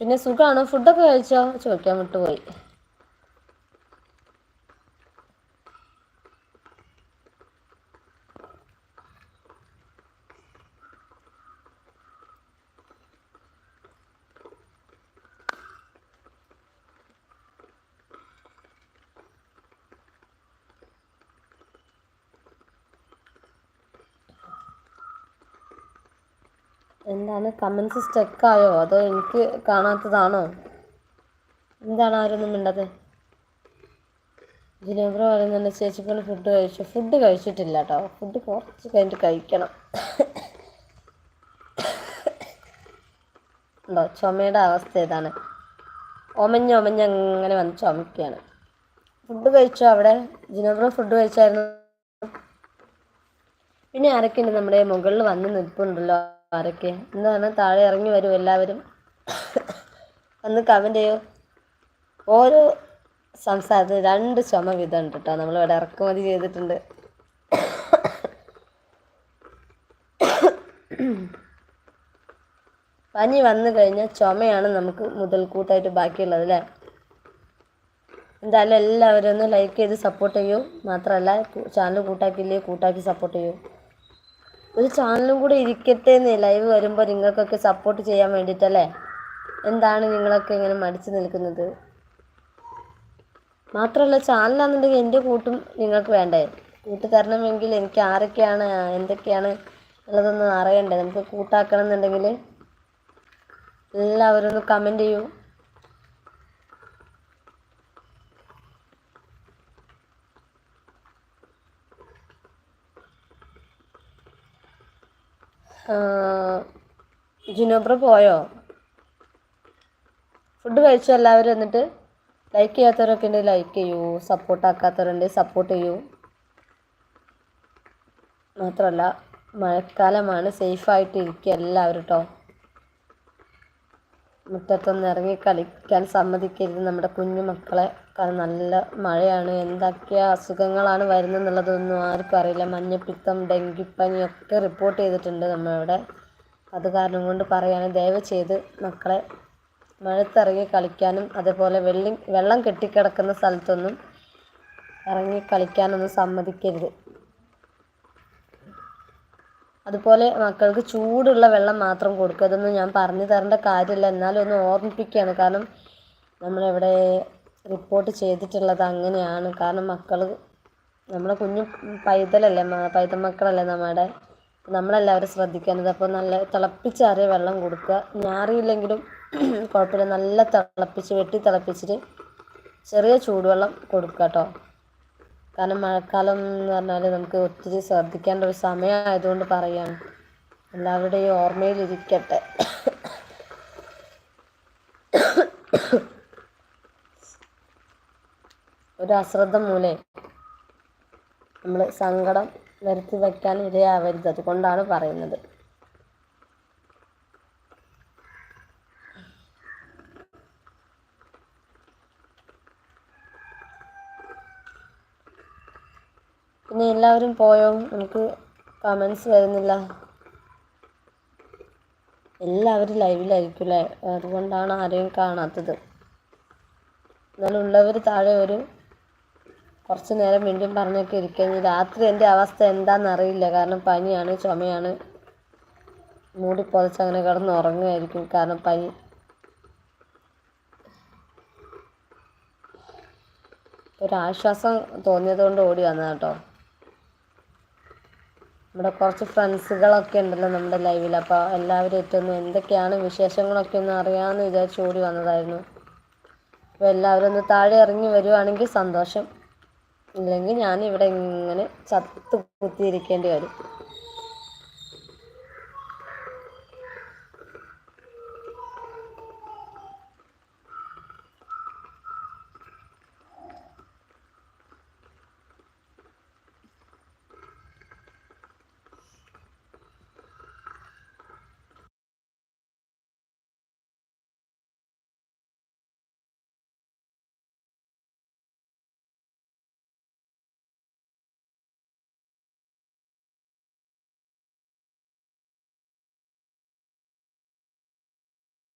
പിന്നെ സുഖമാണോ ഫുഡൊക്കെ കഴിച്ചോ? ചോദിക്കാൻ വിട്ടുപോയി. എന്താണ് കമൻസ് സ്റ്റക്കായോ? അതോ എനിക്ക് കാണാത്തതാണോ? എന്താണ് ആരൊന്നും മിണ്ടത് ജിനോബ്ര പറയുന്നുണ്ട് ചേച്ചിപ്പോൾ ഫുഡ് കഴിച്ചു. ഫുഡ് കഴിച്ചിട്ടില്ല കേട്ടോ ഫുഡ് കുറച്ച് കഴിഞ്ഞിട്ട് കഴിക്കണം. ഉണ്ടോ? ചുമയുടെ അവസ്ഥ ഇതാണ് ഒമഞ്ഞ ഒമഞ്ഞ് അങ്ങനെ വന്ന് ചുമക്കുകയാണ് ഫുഡ് കഴിച്ചോ അവിടെ? ജിനോബ്ര ഫുഡ് കഴിച്ചായിരുന്നു. പിന്നെ ആരൊക്കെയുണ്ട് നമ്മുടെ മുകളിൽ വന്ന് നിൽപ്പുണ്ടല്ലോ? ആരൊക്കെ എന്താണ് താഴെ ഇറങ്ങി വരും എല്ലാവരും. ഒന്ന് കമന്റ് ചെയ്യൂ. ഓരോ സംസാരത്തിന് രണ്ട് ചുമ വീതം ഉണ്ട് കേട്ടോ നമ്മളിവിടെ ഇറക്കുമതി ചെയ്തിട്ടുണ്ട്. പനി വന്നു കഴിഞ്ഞാൽ ചുമയാണ് നമുക്ക് മുതൽക്കൂട്ടായിട്ട് ബാക്കിയുള്ളത് അല്ലേ? എന്തായാലും എല്ലാവരും ഒന്ന് ലൈക്ക് ചെയ്ത് സപ്പോർട്ട് ചെയ്യൂ. മാത്രമല്ല ചാനൽ കൂട്ടാക്കിയില്ലേ കൂട്ടാക്കി സപ്പോർട്ട് ചെയ്യൂ. ഒരു ചാനലും കൂടെ ഇരിക്കട്ടെ എന്ന് ലൈവ് വരുമ്പോൾ നിങ്ങൾക്കൊക്കെ സപ്പോർട്ട് ചെയ്യാൻ വേണ്ടിയിട്ടല്ലേ എന്താണ് നിങ്ങളൊക്കെ ഇങ്ങനെ മടിച്ചു നിൽക്കുന്നത്? മാത്രമല്ല ചാനലാണെന്നുണ്ടെങ്കിൽ എന്റെ കൂട്ടും നിങ്ങൾക്ക് വേണ്ടേ? കൂട്ട് തരണമെങ്കിൽ എനിക്ക് ആരൊക്കെയാണ് എന്തൊക്കെയാണ് ഉള്ളതൊന്നും അറിയണ്ടേ? നമുക്ക് കൂട്ടാക്കണം എന്നുണ്ടെങ്കിൽ എല്ലാവരും ഒന്ന് കമന്റ് ചെയ്യൂ. ജിനോബ്ര പോയോ? ഫുഡ് കഴിച്ചു എല്ലാവരും എന്നിട്ട്? ലൈക്ക് ചെയ്യാത്തവരൊക്കെ ഉണ്ടെങ്കിൽ ലൈക്ക് ചെയ്യൂ. സപ്പോർട്ട് ആക്കാത്തവരുണ്ടെങ്കിൽ സപ്പോർട്ട് ചെയ്യൂ. മാത്രമല്ല മഴക്കാലമാണ് സേഫായിട്ട് ഇരിക്കുക എല്ലാവരും കേട്ടോ മുറ്റത്തൊന്ന് ഇറങ്ങി കളിക്കാൻ സമ്മതിക്കരുത്. നമ്മുടെ കുഞ്ഞു മക്കളെ കാരണം നല്ല മഴയാണ്. എന്തൊക്കെ അസുഖങ്ങളാണ് വരുന്നതെന്നുള്ളതൊന്നും ആർക്കും അറിയില്ല. മഞ്ഞപ്പിത്തം ഡെങ്കിപ്പനി ഒക്കെ റിപ്പോർട്ട് ചെയ്തിട്ടുണ്ട് നമ്മളിവിടെ. അത് കാരണം കൊണ്ട് പറയുകയാണ് ദയവ് ചെയ്ത് മക്കളെ മഴത്തിറങ്ങി കളിക്കാനും അതേപോലെ വെള്ളി വെള്ളം കെട്ടിക്കിടക്കുന്ന സ്ഥലത്തൊന്നും ഇറങ്ങി കളിക്കാനൊന്നും സമ്മതിക്കരുത്. അതുപോലെ മക്കൾക്ക് ചൂടുള്ള വെള്ളം മാത്രം കൊടുക്കുക. ഇതൊന്നും ഞാൻ പറഞ്ഞു തരേണ്ട കാര്യമില്ല. എന്നാലും ഒന്ന് ഓർമ്മിപ്പിക്കുകയാണ്. കാരണം നമ്മളിവിടെ റിപ്പോർട്ട് ചെയ്തിട്ടുള്ളത് അങ്ങനെയാണ്. കാരണം മക്കൾ നമ്മളെ കുഞ്ഞു പൈതലല്ലേ? പൈതൽ മക്കളല്ലേ നമ്മുടെ? നമ്മളെല്ലാവരും ശ്രദ്ധിക്കേണ്ടത്. അപ്പോൾ നല്ല തിളപ്പിച്ചാറിയ വെള്ളം കൊടുക്കുക. ഞാറിയില്ലെങ്കിലും കുഴപ്പമില്ല. നല്ല തിളപ്പിച്ച് വെട്ടി തിളപ്പിച്ചിട്ട് ചെറിയ ചൂടുവെള്ളം കൊടുക്കുക കേട്ടോ. കാരണം മഴക്കാലം എന്ന് പറഞ്ഞാൽ നമുക്ക് ഒത്തിരി ശ്രദ്ധിക്കേണ്ട ഒരു സമയമായതുകൊണ്ട് പറയാം. എല്ലാവരുടെയും ഓർമ്മയിലിരിക്കട്ടെ ഒരു അശ്രദ്ധ മൂലേ നമ്മൾ സങ്കടം വരുത്തി വയ്ക്കാൻ ഇരയാവരുത്. അതുകൊണ്ടാണ് പറയുന്നത്. പിന്നെ എല്ലാവരും പോയോ? നമുക്ക് കമൻസ് വരുന്നില്ല. എല്ലാവരും ലൈവിലായിരിക്കും അല്ലേ അതുകൊണ്ടാണ് ആരെയും കാണാത്തത്. എന്നാലും ഉള്ളവർ താഴെ ഒരു കുറച്ച് നേരം വീണ്ടും പറഞ്ഞൊക്കെ ഇരിക്കുന്നു രാത്രി എന്റെ അവസ്ഥ എന്താണെന്നറിയില്ല കാരണം പനിയാണ് ചുമയാണ്. മൂടി പൊതച്ച് അങ്ങനെ കിടന്ന് ഉറങ്ങുമായിരിക്കും. കാരണം പനി. ഒരാശ്വാസം തോന്നിയത് കൊണ്ട് ഓടി വന്നതാണ് കേട്ടോ നമ്മുടെ കുറച്ച് ഫ്രണ്ട്സുകളൊക്കെ ഉണ്ടല്ലോ നമ്മുടെ ലൈവിൽ. അപ്പോൾ എല്ലാവരും എത്തുന്നു എന്തൊക്കെയാണ് വിശേഷങ്ങളൊക്കെ ഒന്ന് അറിയാമെന്ന് വിചാരിച്ച് ഓടി വന്നതായിരുന്നു. അപ്പോൾ എല്ലാവരും ഒന്ന് താഴെ ഇറങ്ങി വരുവാണെങ്കിൽ സന്തോഷം. ഇല്ലെങ്കിൽ ഞാൻ ഇവിടെ ഇങ്ങനെ ചത്ത് കുത്തിയിരിക്കേണ്ടി വരും.